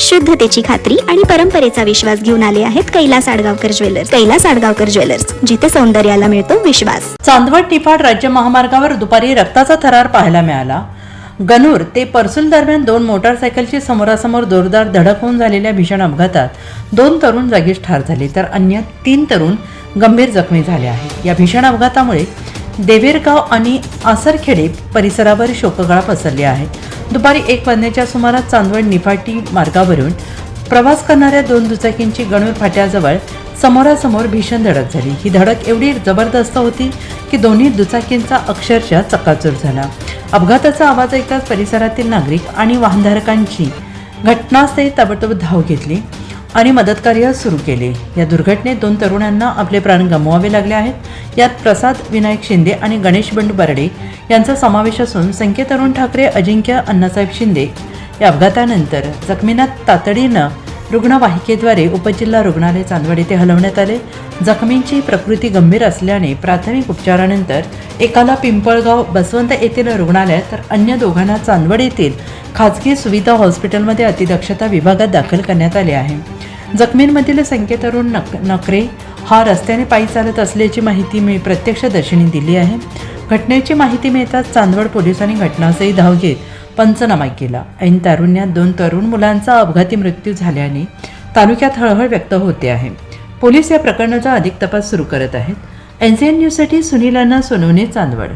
शुद्धतेची खात्री आणि परंपरेचा विश्वास घेऊन आले आहेत कैलास आडगावकर ज्वेलर्स. कैलास आडगावकर ज्वेलर्स जिथे सौंदर्याला मिळतो विश्वास. चांदवड निफाड राज्य महामार्गावर दुपारी रक्ताचा थरार पाहायला मिळाला. गणूर ते परसूल दरम्यान दोन मोटारसायकलची समोरासमोर जोरदार धडक होऊन झालेल्या भीषण अपघातात दोन तरुण जागीच ठार झाले तर अन्य तीन तरुण गंभीर जखमी झाले आहेत. या भीषण अपघातामुळे देवेरगाव आणि आसरखेडे परिसरावर शोकगळा पसरली आहे. दुपारी एक वाजण्याच्या सुमारास चांदवड निफाटी मार्गावरून प्रवास करणाऱ्या दोन दुचाकींची गणूर फाट्याजवळ समोरासमोर भीषण धडक झाली. ही धडक एवढी जबरदस्त होती की दोन्ही दुचाकींचा अक्षरशः चकाचूर झाला. अपघाताचा आवाज ऐकताच परिसरातील नागरिक आणि वाहनधारकांची घटनास्थळी ताबडतोब धाव घेतली. आणि मदतकार्य सुरू केले. या दुर्घटनेत दोन तरुणांना आपले प्राण गमवावे लागले आहेत. यात प्रसाद विनायक शिंदे आणि गणेश बंड बर्डे यांचा समावेश असून संकेत तरुण ठाकरे अजिंक्य अण्णासाहेब शिंदे. या अपघातानंतर जखमींना तातडीनं रुग्णवाहिकेद्वारे उपजिल्हा रुग्णालय चांदवड येथे हलवण्यात आले. जखमींची प्रकृती गंभीर असल्याने प्राथमिक उपचारानंतर एकाला पिंपळगाव बसवंत येथील रुग्णालयात तर अन्य दोघांना चांदवड येथील खाजगी सुविधा हॉस्पिटलमध्ये अतिदक्षता विभागात दाखल करण्यात आले आहे. जखमींमधील संकेत अरुण नक नकरे हा रस्त्याने पायी चालत असल्याची माहिती मी प्रत्यक्षदर्शनी दिली आहे. घटनेची माहिती मिळताच चांदवड पोलिसांनी घटनास्थळी धाव घेत पंचनामा केला. ऐन तारुण्यात दोन तरुण मुलांचा अपघाती मृत्यू झाल्याने तालुक्यात हळहळ व्यक्त होते आहे. पोलीस या प्रकरणाचा अधिक तपास सुरू करत आहेत. एन सी एन न्यूजसाठी सुनीलांना सोनवणे चांदवड.